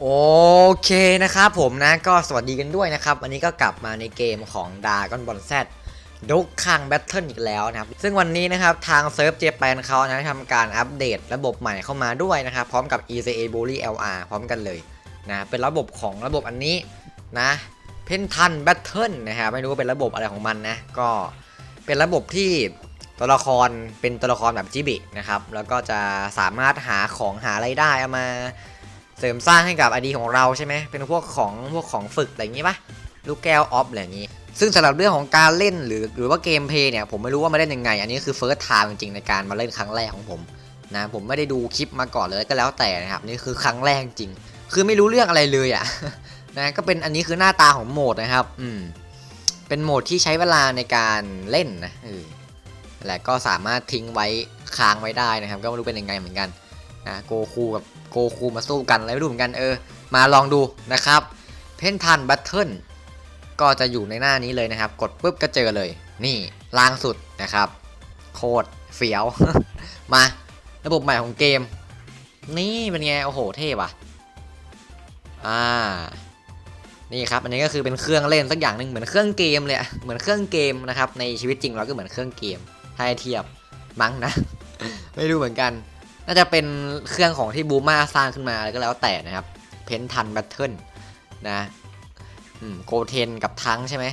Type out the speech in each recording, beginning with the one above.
โอเคนะครับผมนะก็สวัสดีกันด้วยนะครับวันนี้ก็กลับมาในเกมของดากอนบอลแซดดุกคังแบทเทิลอีกแล้วนะครับ ซึ่งวันนี้นะครับ ทางเซิร์ฟเจแปนเขานะทำการอัปเดตระบบใหม่เข้ามาด้วยนะครับ พร้อมกับ ECA Bully LR พร้อมกันเลยนะเป็นระบบของระบบอันนี้นะเพนทันแบทเทิลนะครับไม่รู้ว่าเป็นระบบอะไรของมันนะก็เป็นระบบที่ตัวละครเป็นตัวละครแบบจิบินะครับแล้วก็จะสามารถหาของหาอะไรได้เอามา เสริมสร้างให้กับไอดีของเราใช่ไหมเป็นพวกของพวกของฝึกอะไรอย่างงี้ปะลูกแก้วออฟอะไรอย่างงี้ ซึ่งสำหรับเรื่องของการเล่นหรือหรือว่าเกมเพย์เนี่ยผมไม่รู้ว่ามาเล่นยังไง อันนี้คือเฟิร์สไทม์จริงๆในการมาเล่นครั้งแรกของผมนะผมไม่ได้ดูคลิปมาก่อนเลยก็แล้วแต่นะครับนี่คือครั้งแรกจริง คือไม่รู้เรื่องอะไรเลยอะ่ะนะก็เป็นอันนี้คือหน้าตาของโหมดนะครับ อืมเป็นโหมดที่ใช้เวลาในการเล่นนะเออและก็สามารถทิ้งไว้ค้างไว้ได้นะครับ ก็ไม่รู้เป็นยังไงเหมือนกันนะโกคูกับ โกคูมาสู้กันอะไรไม่รู้เหมือนกันเออ มาลองดูนะครับ เพนทันบัตเทิลก็จะอยู่ในหน้านี้เลยนะครับ กดปุ๊บก็เจอเลย นี่ล่างสุดนะครับ โคตรเฟี้ยว มาระบบใหม่ของเกม นี่เป็นไง โอ้โห เท่ว่ะ อ่า นี่ครับ อันนี้ก็คือเป็นเครื่องเล่นสักอย่างหนึ่งเหมือนเครื่องเกมเลยเหมือนเครื่องเกมนะครับ ในชีวิตจริงเราก็เหมือนเครื่องเกมถ้าให้เทียบมั้งนะ ไม่รู้เหมือนกัน น่าจะเป็นเครื่องของที่บูมาสร้างขึ้นมาอะไรก็แล้วแต่นะครับ เพนทันแบทเทิลนะโกเทนกับทังใช่ไหม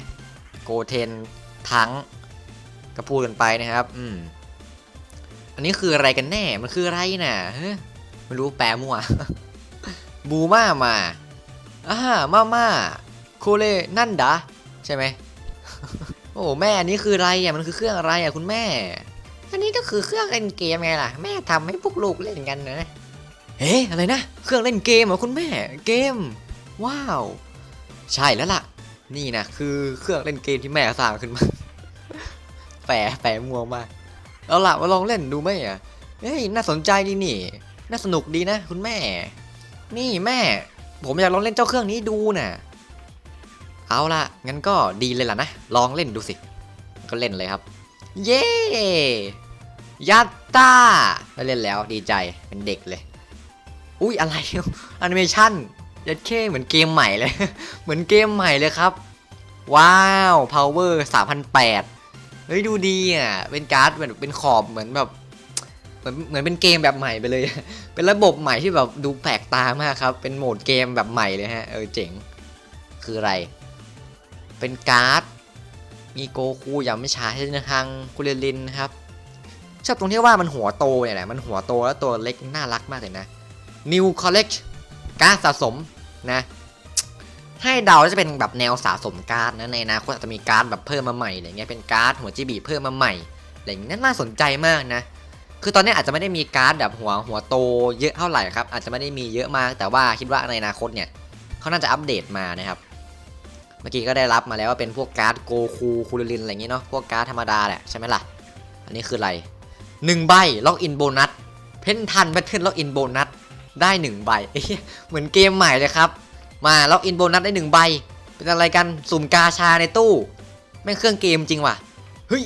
โกเทนทังก็พูดกันไปนะครับ อืม อันนี้คืออะไรกันแน่ มันคืออะไรน่ะเฮ้ยไม่รู้แปลมั่ว บูมามาอ่ามามาโคเลนั่นดะใช่ไหม โอ้แม่อันนี้คืออะไรอะ มันคือเครื่องอะไรอะคุณแม่ อันนี้ก็คือเครื่องเล่นเกมไงล่ะ แม่ทำให้พวกลูกเล่นกันนะเฮ้อะไรนะ เครื่องเล่นเกมเหรอคุณแม่ เกม ว้าว ใช่แล้วล่ะ นี่นะคือเครื่องเล่นเกมที่แม่สร้างขึ้นมาแปลแปลมัวมากเอาล่ะมาลองเล่นดูไหมอะเฮ้ยน่าสนใจดีนี่ น่าสนุกดีนะ คุณแม่ นี่แม่ ผมอยากลองเล่นเจ้าเครื่องนี้ดูน่ะ เอาล่ะงั้นก็ดีเลยล่ะนะ ลองเล่นดูสิ ก็เล่นเลยครับ เย้ ยัตตาได้เล่นแล้วดีใจเป็นเด็กเลย อุ้ยอะไรแอนิเมชันยัดเข้เหมือนเกมใหม่เลย เหมือนเกมใหม่เลยครับ ว้าว power 3008เฮ้ยดูดีอะ เป็นการ์ดเหมือนเป็นขอบเหมือนแบบ เหมือนเหมือนเป็นเกมแบบใหม่ไปเลย เป็นระบบใหม่ที่แบบดูแปลกตามากครับ เป็นโหมดเกมแบบใหม่เลยฮะ เออเจ๋ง คืออะไร เป็นการ์ด มีโกคูยามิชาที่ทางคุเรลินครับ ชอบตรงที่ว่ามันหัวโตเนี่ยแหละมันหัวโตแล้วตัวเล็กน่ารักมากเลยนะ New Collect การ์ดสะสมนะ ให้เดาจะเป็นแบบแนวสะสมการ์ดนะในอนาคตอาจจะมีการ์ดแบบเพิ่มมาใหม่อะไรเงี้ยเป็นการ์ดหัวจีบีเพิ่มมาใหม่อะไรเงี้ยน่าสนใจมากนะ คือตอนนี้อาจจะไม่ได้มีการ์ดแบบหัวหัวโตเยอะเท่าไหร่ครับอาจจะไม่ได้มีเยอะมาก แต่ว่าคิดว่าในอนาคตเนี่ยเขาน่าจะอัปเดตมานะครับเมื่อกี้ก็ได้รับมาแล้วว่าเป็นพวกการ์ดโกคูคูลินอะไรอย่างงี้เนาะพวกการ์ดธรรมดาแหละใช่ไหมล่ะอันนี้คืออะไร หนึ่งใบล็อกอินโบนัสเพนทันแพทเทิร์นล็อกอินโบนัสได้หนึ่งใบเหมือนเกมใหม่เลยครับ มาล็อกอินโบนัสได้หนึ่งใบ เป็นอะไรกันสุ่มกาชาในตู้แม่งเครื่องเกมจริงว่ะเฮ้ย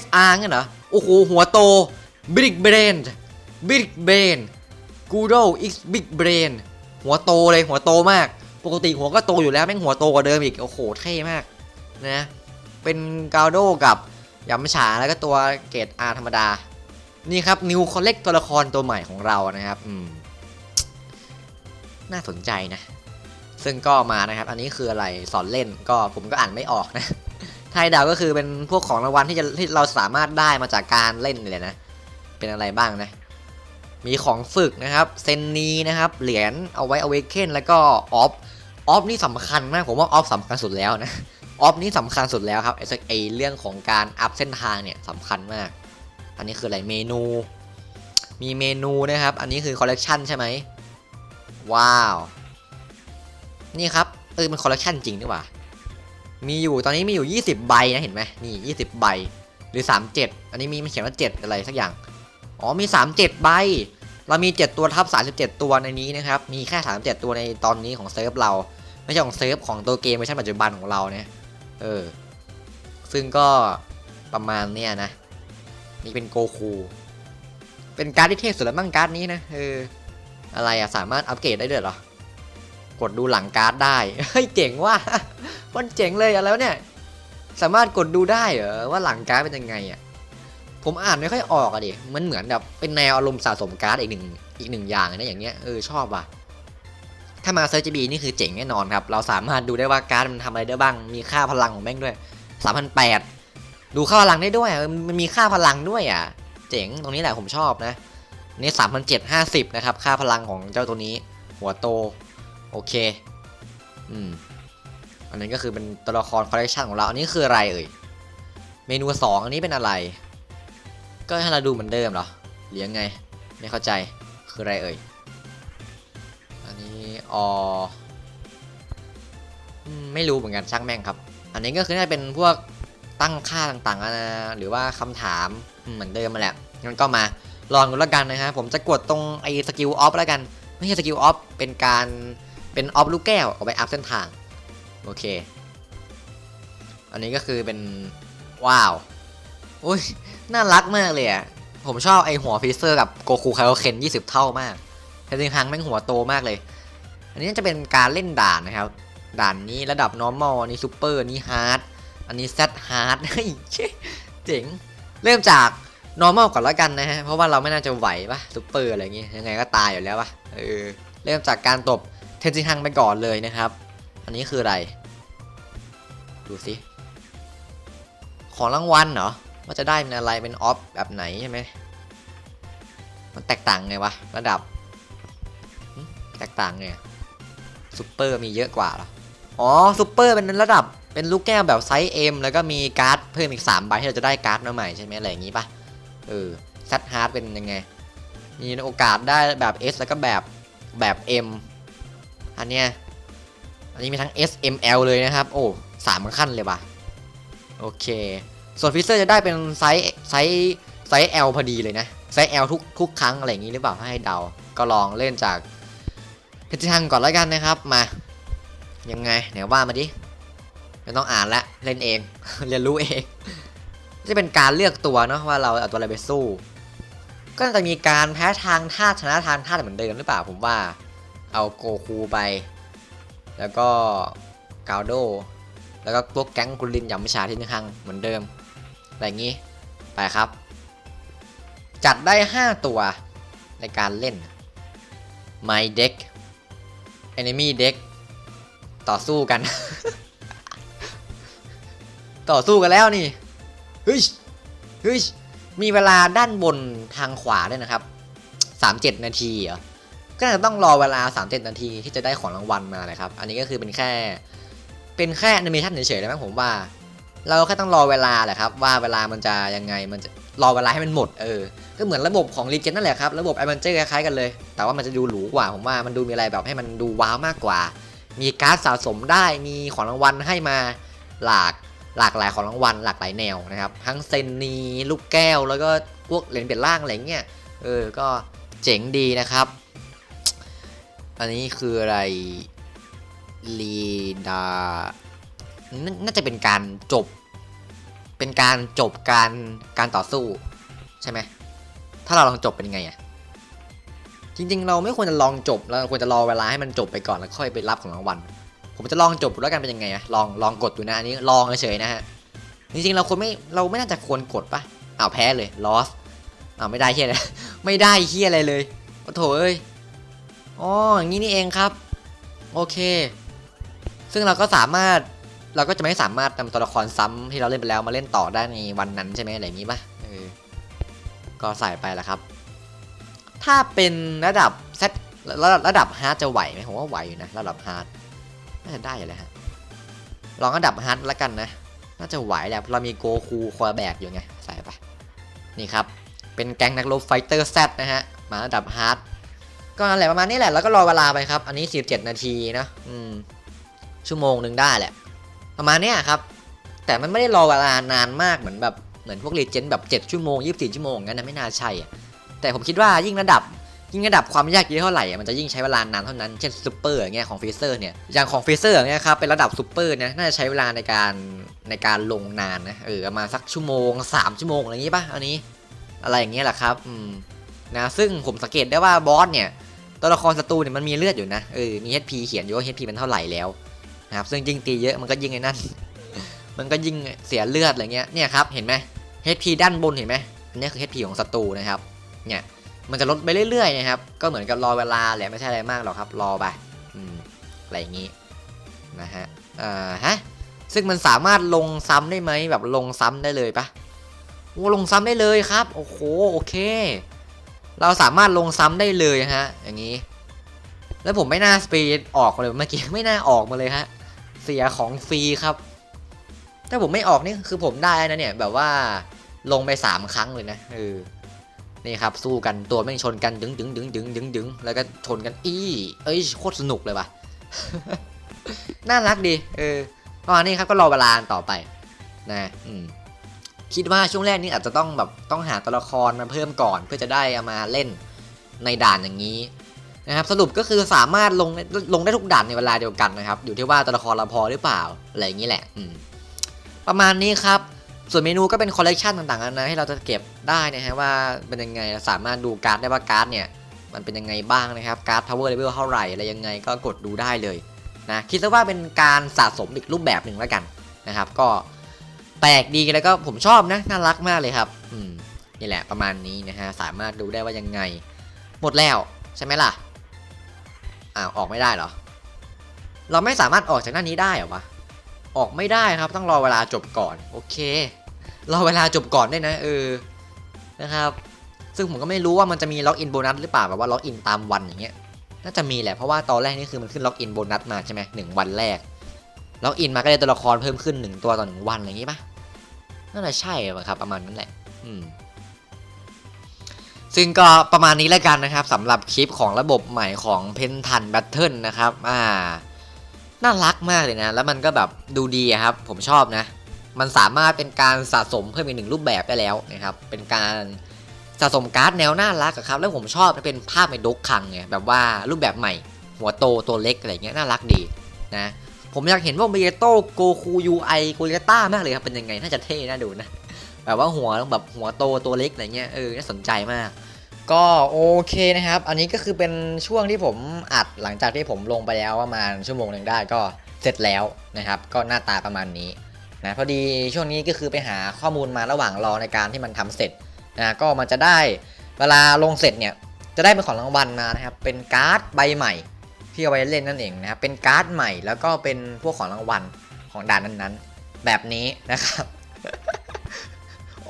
SR งั้นเหรอโอ้โหหัวโต Big Brain Big Brain Guro X Big Brain หัวโตเลยหัวโตมาก ปกติหัวก็โตอยู่แล้วแม่งหัวโตกว่าเดิมอีก โอ้โหเท่มากนะเป็นกาโดกับ ยำฉาแล้วก็ตัวเกรด R ธรรมดา นี่ครับนิวคอลเลกตัวละครตัวใหม่ของเรานะครับอืมน่าสนใจนะ ซึ่งก็มานะครับ อันนี้คืออะไรสอนเล่นก็ผมก็อ่านไม่ออกนะไทยดาวก็คือเป็นพวกของรางวัลที่จะที่เราสามารถได้มาจากการเล่นนี่แหละนะ เป็นอะไรบ้างนะ มีของฝึกนะครับเซนนีนะครับ เหรียญเอาไว้เอาเวเคนแล้วก็ออฟออฟนี่สำคัญมากผมว่าออฟสำคัญสุดแล้วนะ ออฟนี่สำคัญสุดแล้วครับไอ้ไอเรื่องของการอัพเส้นทางเนี่ยสำคัญมาก อันนี้คืออะไรเมนู มีเมนูนะครับ อันนี้คือคอลเลกชันใช่ไหมว้าว นี่ครับเออมันคอลเลกชันจริงนี่หว่า มีอยู่ตอนนี้มีอยู่ 20 ใบนะเห็นไหมนี่20 ใบหรือ 37 อันนี้มีมันเขียนว่า 7 อะไรสักอย่าง อ๋อมี 37 ใบ เรามี 7 ตัวทับ 37 ตัวในนี้นะครับ มีแค่ 37 ตัวในตอนนี้ของเซิร์ฟเรา ไม่ใช่ของเซิร์ฟของตัวเกมเวอร์ชันปัจจุบันของเราเนี่ย เออ ซึ่งก็ประมาณเนี้ยนะ นี่เป็นโกคู เป็นการ์ดที่เทพสุดแล้วมั่งการ์ดนี้นะ เออ อะไรอะสามารถอัปเกรดได้ด้วยเหรอ กดดูหลังการ์ดได้ เฮ้ยเจ๋งว่ะมันเจ๋งเลยอะแล้วเนี่ย สามารถกดดูได้เหรอว่าหลังการ์ดเป็นยังไงอะผมอ่านไม่ค่อยออกอะดิ มันเหมือนแบบเป็นแนวอารมณ์สะสมการ์ดอีกหนึ่งอีกหนึ่งอย่างนะอย่างเงี้ย เออชอบว่ะ ถ้ามาเซิร์ชบีนี่คือเจ๋งแน่นอนครับ เราสามารถดูได้ว่าการ์ดมันทำอะไรได้บ้าง มีค่าพลังของแม่งด้วย3,008ดูค่าพลังได้ด้วย มันมีค่าพลังด้วยอะ เจ๋งตรงนี้แหละผมชอบนะ นี่สามพันเจ็ดห้าสิบนะครับ ค่าพลังของเจ้าตัวนี้ หัวโต โอเค อืม อันนี้ก็คือเป็นตัวละครคอลเลคชันของเรา อันนี้คืออะไรเอ่ย เมนูสองอันนี้เป็นอะไร ก็ให้เราดูเหมือนเดิมเหรอ หรือยังไง ไม่เข้าใจ คืออะไรเอ่ย ออไม่รู้เหมือนกันช่างแม่งครับ อันนี้ก็คือน่าจะเป็นพวกตั้งค่าต่างๆนะหรือว่าคำถามเหมือนเดิมมาแหละงั้นก็มาลองดูแล้วกันนะฮะผมจะกดตรงไอ้สกิลออฟแล้วกัน ไม่ใช่สกิลออฟเป็นการเป็นออฟลูกแก้วเอาไปอัพเส้นทาง โอเค อันนี้ก็คือเป็น ว้าวอุ้ยน่ารักมากเลยอะผมชอบไอหัวฟิเซอร์กับโกคูคาโอเคน20 เท่ามากแต่จริงๆแม่งหัวโตมากเลย อันนี้จะเป็นการเล่นด่านนะครับ ด่านนี้ระดับ normal อันนี้ super อันนี้ hard อันนี้ z hard เฮ้ยเจ๋ง เริ่มจาก normal ก่อนแล้วกันนะฮะ เพราะว่าเราไม่น่าจะไหวปะซูเปอร์อะไรอย่างงี้ย ยังไงก็ตายอยู่แล้วปะเออ เริ่มจากการตบเทนจิฮังไปก่อนเลยนะครับ อันนี้คืออะไร ดูสิ ของรางวัลเหรอ ว่าจะได้เป็นอะไร เป็นออฟแบบไหนใช่ไหมมันแตกต่างไงวะ ระดับ แตกต่างไง ซูเปอร์มีเยอะกว่าหรอ อ๋อซูเปอร์เป็นระดับเป็นลูกแก้วแบบไซส์ M แล้วก็มีการ์ดเพิ่มอีก 3 ใบที่เราจะได้การ์ดมาใหม่ใช่ไหมอะไรอย่างงี้ปะเออซัดฮาร์ดเป็นยังไง มีโอกาสได้แบบ S แล้วก็แบบแบบ M อันเนี้ยอันนี้มีทั้ง S M L เลยนะครับ โอ้สามขั้นเลยว่ะโอเค ส่วนฟิเซอร์จะได้เป็นไซส์ไซส์ไซส์ L พอดีเลยนะ ไซส์ L ทุกทุกครั้งอะไรอย่างนี้หรือเปล่าให้เดา ก็ลองเล่นจาก เพชรทังก่อนแล้วกันนะครับมา ยังไงไหนว่ามาดิไม่ต้องอ่านละเล่นเอง เรียนรู้เองจะเป็นการเลือกตัวเนาะว่าเราเอาตัวอะไรไปสู้ ก็จะมีการแพ้ทางธาตุชนะทางธาตุเหมือนเดิมหรือเปล่าผมว่า เอาโกคูไป แล้วก็กาวโดแล้วก็พวกแก๊งกุลินยำวิชาที่นึงครั้งเหมือนเดิมอะไรอย่างนี้ไปครับ จัดได้ 5 ตัวในการเล่น My Deck Enemy Deck ต่อสู้กัน ต่อสู้กันแล้วนี่เฮ้ยเฮ้ยมีเวลาด้านบนทางขวาด้วยนะครับ37นาทีเหรอก็จะต้องรอเวลา37นาทีที่จะได้ของรางวัลมาเลยครับ อันนี้ก็คือเป็นแค่ เป็นแค่แอนิเมชันเฉยๆนะมั้งผมว่า เราแค่ต้องรอเวลาแหละครับ ว่าเวลามันจะยังไงมันจะ รอเวลาให้มันหมดเออ ก็เหมือนระบบของรีเจนนั่นแหละครับ ระบบไอมันเจอร์คล้ายๆกันเลย แต่ว่ามันจะดูหรูกว่า ผมว่ามันดูมีอะไรแบบให้มันดูว้าวมากกว่า มีการ์ดสะสมได้ มีของรางวัลให้มาหลากหลากหลายของรางวัลหลากหลายแนวนะครับ ทั้งเซนนีลูกแก้ว แล้วก็พวกเหรียญเปลี่ยนร่างอะไรเงี้ย เออ ก็เจ๋งดีนะครับ อันนี้คืออะไรลีดา น่าจะเป็นการจบ เป็นการจบการการต่อสู้ใช่ไหมถ้าเราลองจบเป็นยังไงอะจริง ๆ เราไม่ควรจะลองจบเราควรจะรอเวลาให้มันจบไปก่อนแล้วค่อยไปรับของรางวัลผมจะลองจบดูแล้วกันเป็นยังไงอะลองลองกดดูนะอันนี้ลองเฉยๆนะฮะจริงๆเราควรไม่เราไม่น่าจะควรกดปะอ้าวแพ้เลย loss อ้าวไม่ได้เฮียอะไรไม่ได้เฮียอะไรเลยโอ้โถเอ้ยอ๋ออย่างนี้นี่เองครับ โอเค ซึ่งเราก็สามารถ เราก็จะไม่สามารถนำตัวละครซ้ำที่เราเล่นไปแล้วมาเล่นต่อได้ในวันนั้นใช่ไหมอะไรอย่างนี้ปะเออก็ใส่ไปแล้วครับ ถ้าเป็นระดับเซตระดับระดับฮาร์ดจะไหวไหมผมว่าไหวอยู่นะระดับฮาร์ดน่าจะได้อยู่แล้วฮะลองอันดับฮาร์ดแล้วกันนะน่าจะไหวแหละเรามีโกคูคอยแบกอยู่ไงใส่ไปนี่ครับเป็นแก๊งนักรบไฟเตอร์แซนะฮะมาอันดับฮาร์ดก็นั่นแหละประมาณนี้แหละแล้วก็รอเวลาไปครับ อันนี้17นาทีนะอืมชั่วโมงหนึ่งได้แหละ ประมาณเนี้ยครับ แต่มันไม่ได้รอเวลานานมากเหมือนแบบเหมือนพวกรีเจนแบบ7ชั่วโมง24ชั่วโมงงั้นนะไม่น่าใช่แต่ผมคิดว่ายิ่งระดับยิ่งระดับความยากเยอะเท่าไหร่มันจะยิ่งใช้เวลานานเท่านั้น เช่นซูเปอร์อย่างเงี้ยของฟีเซอร์เนี่ย อย่างของฟีเซอร์อย่างเงี้ยครับเป็นระดับซูเปอร์เนี่ยน่าจะใช้เวลาในการในการลงนานนะเออประมาณสักชั่วโมง 3 ชั่วโมงอะไรอย่างงี้ป่ะอันนี้ อะไรอย่างเงี้ยแหละครับอืมนะซึ่งผมสังเกตได้ว่าบอสเนี่ยตตัวละครศัตรูเนี่ยมันมีเลือดอยู่นะเออมี HP เขียนอยู่ว่า HP มันเท่าไหร่แล้ว นะครับซึ่งยิ่งตีเยอะมันก็ยิ่งไอ้นั่น มันก็ยิ่งเสียเลือดอะไรเงี้ยเนี่ยครับเห็นไหม HP ด้านบนเห็นไหมอันนี้คือ HP ของศัตรูนะครับเนี่ยมันจะลดไปเรื่อยๆนะครับก็เหมือนกับรอเวลาแหละไม่ใช่อะไรมากหรอกครับรอไปอืมอะไรอย่างงี้นะฮะอ่าฮะซึ่งมันสามารถลงซ้ำได้ไหมแบบลงซ้ำได้เลยปะโอ้ลงซ้ำได้เลยครับ โอ้โหโอเค เราสามารถลงซ้ำได้เลยฮะ อย่างนี้ แล้วผมไม่น่าสปีดออกเลยเมื่อกี้ไม่น่าออกมาเลยฮะ เสียของฟรีครับ ถ้าผมไม่ออกนี่คือผมได้นะเนี่ย แบบว่าลงไปสามครั้งเลยนะเออนี่ครับสู้กันตัวไม่งชนกันดึงดึงดึงดึงดึงดึงแล้วก็ชนกันอี้เอ้ยโคตรสนุกเลยว่ะน่ารักดี เออประมาณนี้ครับก็รอเวลาต่อไป นะอืมคิดว่าช่วงแรกนี้อาจจะต้องแบบต้องหาตัวละครมาเพิ่มก่อน เพื่อจะได้เอามาเล่นในด่านอย่างนี้ นะครับสรุปก็คือสามารถลงลงได้ทุกด่านในเวลาเดียวกันนะครับ อยู่ที่ว่าตัวละครเราพอหรือเปล่า อะไรอย่างนี้แหละประมาณนี้ครับ ส่วนเมนูก็เป็นคอลเลกชันต่างๆนะให้เราจะเก็บได้นะฮะว่าเป็นยังไงเราสามารถดูการ์ดได้ว่าการ์ดเนี่ยมันเป็นยังไงบ้างนะครับการ์ด power level เท่าไหร่อะไรยังไงก็กดดูได้เลยนะคิดซะว่าเป็นการสะสมอีกรูปแบบหนึ่งแล้วกันนะครับ ก็แปลกดีแล้วก็ผมชอบนะน่ารักมากเลยครับ อืมนี่แหละประมาณนี้นะฮะสามารถดูได้ว่ายังไง หมดแล้วใช่ไหมล่ะ อ้าวออกไม่ได้เหรอ เราไม่สามารถออกจากหน้านี้ได้เหรอวะ ออกไม่ได้ครับต้องรอเวลาจบก่อน โอเค รอเวลาจบก่อนได้นะ เออ นะครับ ซึ่งผมก็ไม่รู้ว่ามันจะมีล็อกอินโบนัสหรือเปล่าแบบว่าล็อกอินตามวันอย่างเงี้ย น่าจะมีแหละเพราะว่าตอนแรกนี่คือมันขึ้นล็อกอินโบนัสมาใช่ไหมหนึ่งวันแรก ล็อกอินมาก็ได้ตัวละครเพิ่มขึ้นหนึ่งตัวต่อหนึ่งวันอะไรอย่างงี้ปะน่าจะใช่ป่ะครับ ประมาณนั้นแหละ อืม ซึ่งก็ประมาณนี้แล้วกันนะครับสำหรับคลิปของระบบใหม่ของเพนทันแบทเทิลนะครับอ่าน่ารักมากเลยนะ แล้วมันก็แบบดูดีครับ ผมชอบนะ มันสามารถเป็นการสะสมเพิ่มอีกหนึ่งรูปแบบได้แล้วนะครับ เป็นการสะสมการ์ดแนวน่ารักครับ แล้วผมชอบเป็นภาพในดกคังไงแบบว่ารูปแบบใหม่ หัวโตตัวเล็กอะไรเงี้ยน่ารักดีนะ ผมอยากเห็นว่าเบโต้โกคูยูไอโกเลต้ามากเลยครับเป็นยังไงน่าจะเท่น่าดูนะ แบบว่าหัวแบบหัวโตตัวเล็กอะไรเงี้ยเออน่าสนใจมาก ก็โอเคนะครับ อันนี้ก็คือเป็นช่วงที่ผมอัดหลังจากที่ผมลงไปแล้วประมาณชั่วโมงหนึ่งได้ก็เสร็จแล้วนะครับ ก็หน้าตาประมาณนี้นะพอดีช่วงนี้ก็คือไปหาข้อมูลมาระหว่างรอในการที่มันทำเสร็จนะก็มันจะได้เวลาลงเสร็จเนี่ยจะได้เป็นของรางวัลมานะครับ เป็นการ์ดใบใหม่ที่เอาไว้เล่นนั่นเองนะครับเป็นการ์ดใหม่แล้วก็เป็นพวกของรางวัลของด่านนั้นๆ แบบนี้นะครับ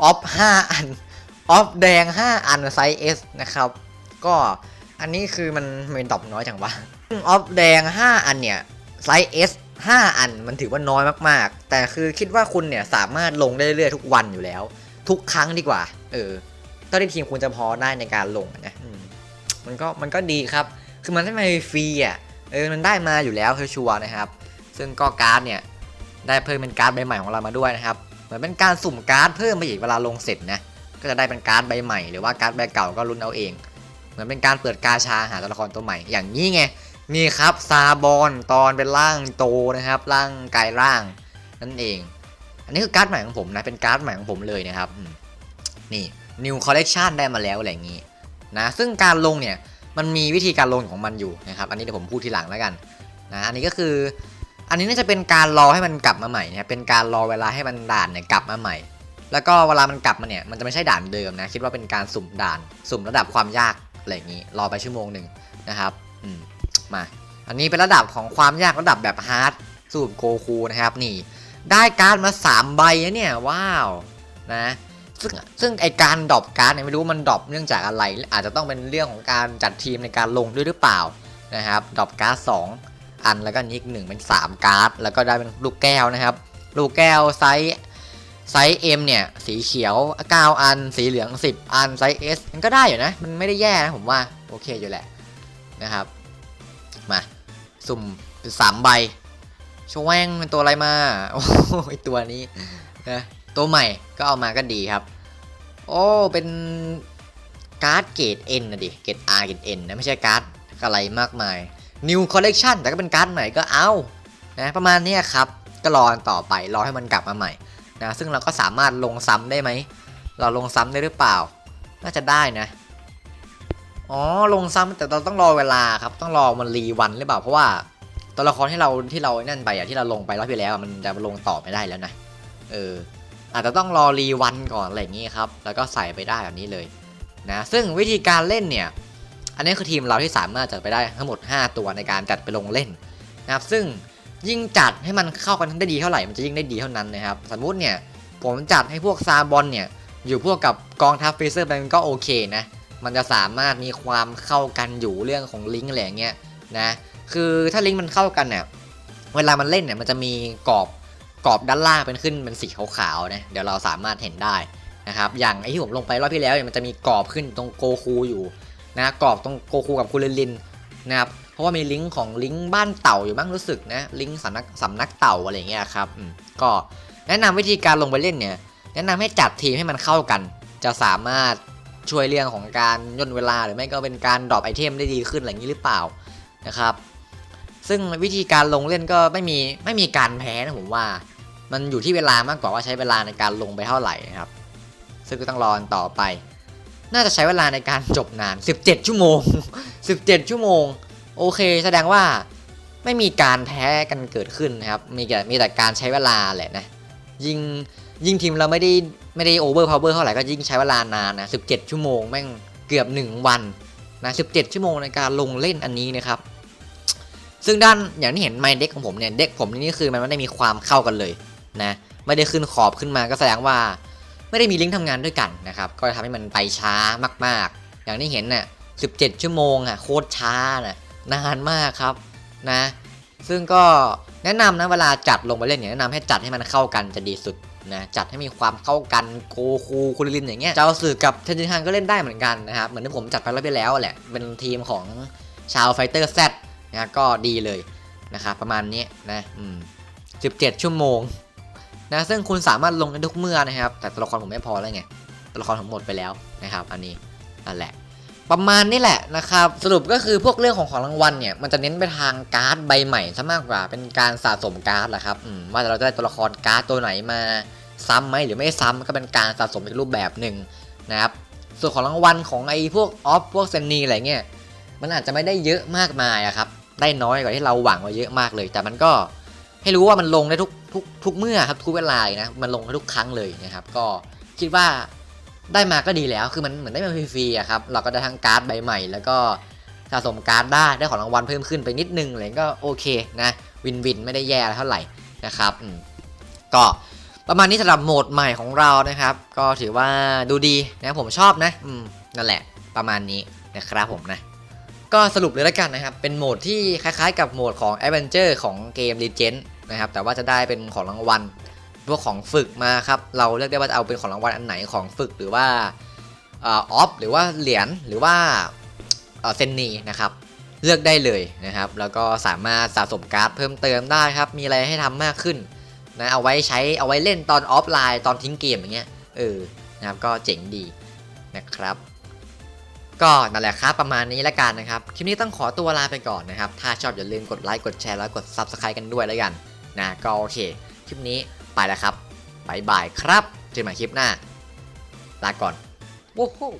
ออฟ5อัน ออฟแดง 5 อันไซส์ S นะครับ ก็อันนี้คือมันมันดอปน้อยจังวะออฟแดง 5 อันเนี่ยไซส์ S 5อันมันถือว่าน้อยมากๆ แต่คือคิดว่าคุณเนี่ยสามารถลงได้เรื่อยๆทุกวันอยู่แล้ว ทุกครั้งดีกว่า เออเท่าที่ทีมคุณจะพอได้ในการลงนะมันก็มันก็ดีครับ คือมันได้มาฟรีอะเออมันได้มาอยู่แล้วชัวร์นะครับ ซึ่งก็การ์ดเนี่ยได้เพิ่มเป็นการ์ดใบใหม่ของเรามาด้วยนะครับ เหมือนเป็นการสุ่มการ์ดเพิ่มไปอีกเวลาลงเสร็จนะก็จะได้เป็นการ์ดใบใหม่หรือว่าการ์ดใบเก่าก็ลุ้นเอาเอง เหมือนเป็นการเปิดกาชาหาตัวละครตัวใหม่อย่างนี้ไงนี่ครับซาบอนตอนเป็นร่างโตนะครับ ร่างกายร่างนั่นเอง อันนี้คือการ์ดใหม่ของผมนะเป็นการ์ดใหม่ของผมเลยนะครับนี่ New Collection ได้มาแล้วอะไรอย่างนี้นะซึ่งการลงเนี่ยมันมีวิธีการลงของมันอยู่นะครับ อันนี้เดี๋ยวผมพูดทีหลังแล้วกันนะอันนี้ก็คือ อันนี้น่าจะเป็นการรอให้มันกลับมาใหม่นะครับเป็นการรอเวลาให้มันด่านเนี่ยกลับมาใหม่ แล้วก็เวลามันกลับมาเนี่ยมันจะไม่ใช่ด่านเดิมนะคิดว่าเป็นการสุ่มด่าน สุ่มระดับความยากอะไรอย่างนี้รอไปชั่วโมงหนึ่งนะครับอืมมา อันนี้เป็นระดับของความยากระดับแบบฮาร์ดสูบโกคูนะครับนี่ ได้การ์ดมา 3 ใบนะเนี่ยว้าวนะซึ่งซึ่งไอการดรอปการ์ดเนี่ยไม่รู้มันดรอปเนื่องจากอะไร อาจจะต้องเป็นเรื่องของการจัดทีมในการลงด้วยหรือเปล่านะครับดรอปการ์ดสอง อันแล้วก็นิกหนึ่งเป็น 3 การ์ด แล้วก็ได้เป็นลูกแก้วนะครับ ลูกแก้วไซส์ไซส์ M เนี่ย สีเขียว 9 อัน สีเหลือง 10 อัน ไซส์ S มันก็ได้อยู่นะ มันไม่ได้แย่นะผมว่า โอเคอยู่แหละนะครับ มาสุ่มเป็นสามใบชวงเป็นตัวอะไรมา โอ้ยตัวนี้นะตัวใหม่ก็เอามาก็ดีครับ โอ้ เป็นการ์ดเกรด N นนะดิ เกรด R เกรด N นะ ไม่ใช่การ์ดอะไรมากมาย New Collection แต่ก็เป็นการ์ดใหม่ก็เอานะประมาณนี้ครับ ก็รอกันต่อไปรอให้มันกลับมาใหม่นะซึ่งเราก็สามารถลงซ้ำได้ไหม เราลงซ้ำได้หรือเปล่า น่าจะได้นะ อ๋อลงซ้ำแต่เราต้องรอเวลาครับ ต้องรอมันรีวันหรือเปล่าเพราะว่าตัวละครที่เราที่เรานั่นไปอะที่เราลงไปรอบที่แล้วมันจะลงต่อไม่ได้แล้วนะเอออาจจะต้องรอรีวันก่อนอะไรอย่างงี้ครับ แล้วก็ใส่ไปได้แบบนี้เลยนะซึ่งวิธีการเล่นเนี่ย อันนี้คือทีมเราที่สามารถจัดไปได้ทั้งหมด 5 ตัวในการจัดไปลงเล่นนะครับ ซึ่งยิ่งจัดให้มันเข้ากันได้ดีเท่าไหร่มันจะยิ่งได้ดีเท่านั้นนะครับ สมมุติเนี่ยผมจัดให้พวกซาบอนเนี่ยอยู่พวกกับกองทัพฟรีเซอร์มันก็โอเคนะ มันจะสามารถมีความเข้ากันอยู่เรื่องของลิงก์อะไรเงี้ยนะ คือถ้าลิงก์มันเข้ากันเนี่ยเวลามันเล่นเนี่ยมันจะมีกรอบกรอบด้านล่างเป็นขึ้นเป็นสีขาวๆนะเดี๋ยวเราสามารถเห็นได้นะครับ อย่างไอที่ผมลงไปรอบที่แล้วเนี่ยมันจะมีกรอบขึ้นตรงโกคูอยู่ นะกรอบตรงโกคูกับคูเรลินนะครับเพราะว่ามีลิงก์ของลิงก์บ้านเต่าอยู่บ้างรู้สึกนะลิงก์สำนักสำนักเต่าอะไรอย่างเงี้ยครับก็แนะนำวิธีการลงไปเล่นเนี่ยแนะนำให้จัดทีมให้มันเข้ากัน จะสามารถช่วยเรื่องของการย่นเวลาหรือไม่ก็เป็นการดรอปไอเทมได้ดีขึ้นอะไรอย่างนี้หรือเปล่านะครับ ซึ่งวิธีการลงเล่นก็ไม่มีไม่มีการแพ้นะผมว่า มันอยู่ที่เวลามากกว่าว่าใช้เวลาในการลงไปเท่าไหร่นะครับ ซึ่งก็ต้องรอกันต่อไป น่าจะใช้เวลาในการจบนาน 17 ชั่วโมง 17 ชั่วโมง โอเค แสดงว่าไม่มีการแพ้กันเกิดขึ้นนะครับ มีแต่มีแต่การใช้เวลาแหละนะ ยิ่งยิ่งทีมเราไม่ได้ไม่ได้โอเวอร์พาวเวอร์เท่าไหร่ก็ยิ่งใช้เวลานานนะ 17 ชั่วโมงแม่งเกือบ 1 วันนะ 17 ชั่วโมงในการลงเล่นอันนี้นะครับ ซึ่งด้านอย่างที่เห็นไมเด็กของผมเนี่ย เด็กผมนี่คือมันไม่ได้มีความเข้ากันเลยนะ ไม่ได้ขึ้นขอบขึ้นมาก็แสดงว่า ไม่ได้มีลิงก์ทำงานด้วยกันนะครับ ก็จะทำให้มันไปช้ามาก ๆ อย่างที่เห็นน่ะ17 ชั่วโมงอะโคตรช้าน่ะนานมากครับนะ ซึ่งก็แนะนำนะเวลาจัดลงไปเล่นเนี่ยแนะนำให้จัดให้มันเข้ากันจะดีสุดนะจัดให้มีความเข้ากันโกคูคุริลินอย่างเงี้ยเจ้าสื่อกับเทนจินฮันก็เล่นได้เหมือนกันนะครับเหมือนที่ผมจัดไปรอบที่แล้วแหละเป็นทีมของชาวไฟเตอร์แซดนะก็ดีเลยนะครับประมาณนี้นะอืม17 ชั่วโมง นะซึ่งคุณสามารถลงได้ทุกเมื่อนะครับ แต่ตัวละครผมไม่พอแล้วไงตัวละครผมหมดไปแล้วนะครับ อันนี้นั่นแหละ ประมาณนี้แหละนะครับ สรุปก็คือพวกเรื่องของของรางวัลเนี่ยมันจะเน้นไปทางการ์ดใบใหม่ซะมากกว่าเป็นการสะสมการ์ดแหละครับว่าเราจะได้ตัวละครการ์ดตัวไหนมาซ้ำไหมหรือไม่ซ้ำก็เป็นการสะสมอีกรูปแบบหนึ่งนะครับส่วนของรางวัลของไอ้พวกออฟพวกเซนนีอะไรเงี้ยมันอาจจะไม่ได้เยอะมากมายอะครับได้น้อยกว่าที่เราหวังไว้เยอะมากเลย แต่มันก็ให้รู้ว่ามันลงได้ทุก ทุกทุกเมื่อครับทุกเวลานะมันลงทุกครั้งเลยนะครับ ก็คิดว่าได้มาก็ดีแล้วคือมันเหมือนได้มาฟรีๆครับเราก็ได้ทั้งการ์ดใบใหม่ แล้วก็สะสมการ์ดได้ได้ของรางวัลเพิ่มขึ้นไปนิดนึงอะไรก็โอเคนะวินวินไม่ได้แย่เท่าไหร่นะครับก็ประมาณนี้สำหรับโหมดใหม่ของเรานะครับ ก็ถือว่าดูดีนะผมชอบนะอืมนั่นแหละประมาณนี้นะครับผมนะก็สรุปเลยแล้วกันนะครับ เป็นโหมดที่คล้ายๆกับโหมดของ a d v e n t u r e ของเกม Legend นะครับแต่ว่าจะได้เป็นของรางวัลพวกของฝึกมาครับเราเลือกได้ว่าจะเอาเป็นของรางวัลอันไหนของฝึกหรือว่าออฟหรือว่าเหรียญหรือว่าเซนนีนะครับเลือกได้เลยนะครับ แล้วก็สามารถสะสมการ์ดเพิ่มเติมได้ครับ มีอะไรให้ทำมากขึ้นนะเอาไว้ใช้เอาไว้เล่นตอนออฟไลน์ตอนทิ้งเกมอย่างเงี้ยเออนะครับก็เจ๋งดีนะครับก็นั่นแหละครับประมาณนี้แล้วกันนะครับ คลิปนี้ต้องขอตัวลาไปก่อนนะครับ ถ้าชอบอย่าลืมกดไลค์กดแชร์แล้วกด Subscribe กันด้วยแล้วกัน นะก็โอเค คลิปนี้ไปแล้วครับบายบายครับ เจอกันใหม่คลิปหน้า ลาก่อนวู้ฮู้